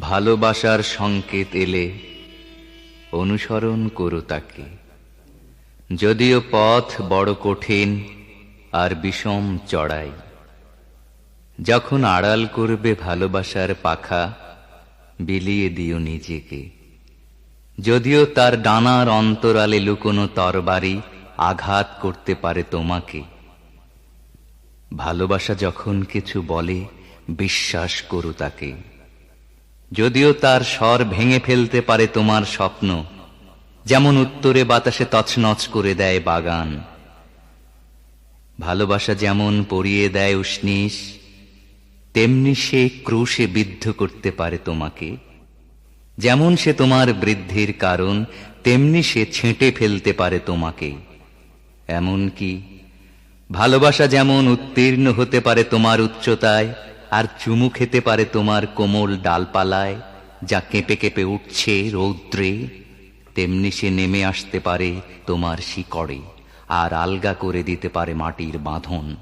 ভালোবাসার সংকেত এলে অনুসরণ করো তাকে। যদিও পথ বড় কঠিন আর বিষম চড়াই। যখন আড়াল করবে ভালোবাসার পাখা, বিলিয়ে দিও নিজেকে। যদিও তার ডানার অন্তরালে লুকোনো তরবারি আঘাত করতে পারে তোমাকে। ভালোবাসা যখন কিছু বলে, বিশ্বাস করো তাকে। যদিও তার স্বর ভেঙে ফেলতে পারে তোমার স্বপ্ন, যেমন উত্তরে বাতাসে তছনছ করে দেয় বাগান। ভালোবাসা যেমন পরিয়ে দেয় উষ্ণিস তেমনি সে ক্রুশে বিদ্ধ করতে পারে তোমাকে। যেমন সে তোমার বৃদ্ধির কারণ, তেমনি সে ছেঁটে ফেলতে পারে তোমাকে। এমন কি ভালোবাসা যেমন উত্তীর্ণ হতে পারে তোমার উচ্চতায় আর চুমু খেতে পারে তোমার কোমল ডালপালায়, যা কেঁপে কেঁপে উঠছে রৌদ্রে। তেমনি সে নেমে আসতে পারে তোমার শিকড়ে, আর আলগা করে দিতে পারে মাটির বাঁধন।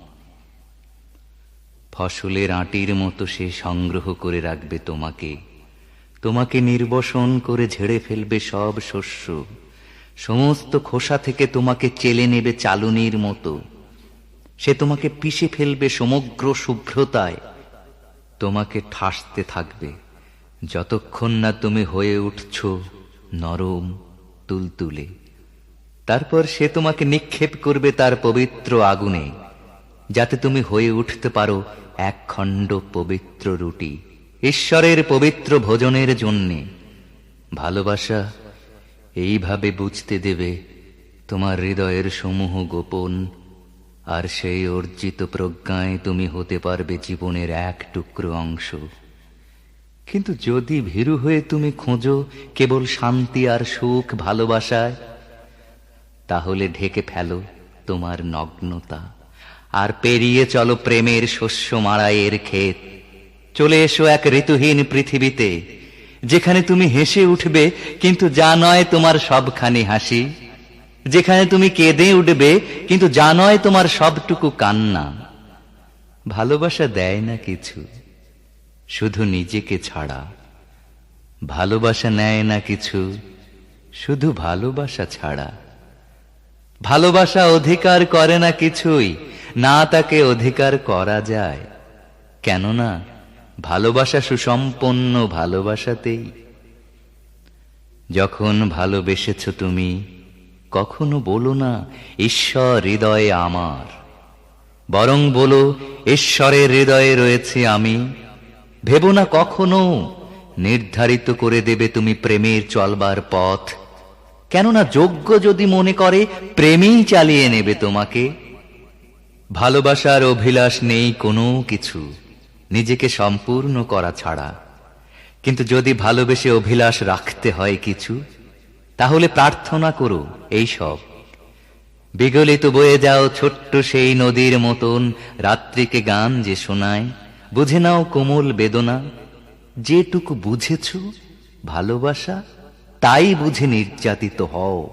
ফসলের আটির মতো সে সংগ্রহ করে রাখবে তোমাকে। তোমাকে নির্বসন করে ঝেড়ে ফেলবে সব শস্য। সমস্ত খোসা থেকে তোমাকে চেলে নেবে চালুনির মতো। সে তোমাকে পিষে ফেলবে সমগ্র শুভ্রতায় তোমাকে ঠাসতে থাকবে। যতক্ষণ না তুমি হয়ে উঠছ নরম তুলতুলে। তারপর সে তোমাকে নিক্ষেপ করবে তার পবিত্র আগুনে, যাতে তুমি হয়ে উঠতে পারো এক খণ্ড পবিত্র রুটি ঈশ্বরের পবিত্র ভোজনের জন্যে। ভালোবাসা এইভাবে বুঝতে দেবে তোমার হৃদয়ের সমূহ গোপন আর সেই অর্জিত প্রজ্ঞায় তুমি হতে পারবে জীবনের এক টুকরো অংশ। কিন্তু যদি ভীরু হয়ে তুমি খোঁজো কেবল শান্তি আর সুখ ভালোবাসায়, তাহলে ঢেকে ফেলো তোমার নগ্নতা। আর পেরিয়ে চলো প্রেমের শস্য মারাইয়ের ক্ষেত। চলে এসো এক ঋতুহীন পৃথিবীতে, যেখানে তুমি হেসে উঠবে, কিন্তু যা নয় তোমার সবখানি হাসি। যেখানে তুমি কেঁদে উঠবে, কিন্তু যা নয় তোমার সবটুকু কান্না। ভালোবাসা দেয় না কিছু, শুধু নিজেকে ছাড়া। ভালোবাসা নেয় না কিছু, শুধু ভালোবাসা ছাড়া। ভালোবাসা অধিকার করে না কিছুই, না তাকে অধিকার করা যায়। কেননা, ভালোবাসা সুসম্পন্ন ভালোবাসাতেই। যখন ভালোবেসেছ তুমি কখনো বলো না, ঈশ্বর হৃদয়ে আমার। বরং বলো, ঈশ্বরের হৃদয়ে রয়েছে আমি। ভেবো না কখনো, নির্ধারিত করে দেবে তুমি প্রেমের চলবার পথ। কেননা যোগ্য যদি মনে করে, প্রেমেই চালিয়ে নেবে তোমাকে। ভালোবাসার অভিলাষ নেই কোনো কিছু, নিজেকে সম্পূর্ণ করা ছাড়া। কিন্তু যদি ভালোবেসে অভিলাষ রাখতে হয় কিছু তাহলে প্রার্থনা করো এই সব। বিগলিত বয়ে যাও ছোট্ট সেই নদীর মতন, রাত্রিকে গান যে শোনায়, বুঝে নাও কোমল বেদনা। যেটুকু বুঝেছ, ভালোবাসা, তাই বুঝে নির্যাতিত হও।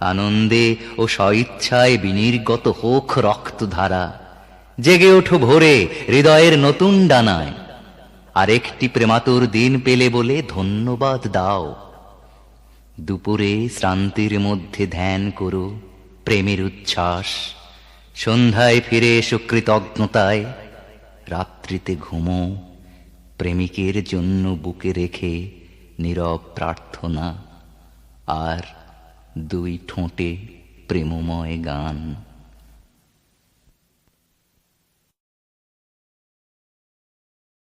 আনন্দে ও স্বইচ্ছায় বিনির্গত হোক রক্তধারা। জেগে ওঠো ভোরে হৃদয়ের নতুন ডানায়। আর একটি প্রেমাতুর দিন পেলে বলে ধন্যবাদ দাও। দুপুরে শ্রান্তির মধ্যে ধ্যান করো, প্রেমের উচ্ছ্বাস। সন্ধ্যায় ফিরে এসো কৃতজ্ঞতায়। রাত্রিতে ঘুমো, প্রেমিকের জন্য বুকে রেখে নীরব প্রার্থনা। আর দুই ঠোঁটে প্রেমময় গান।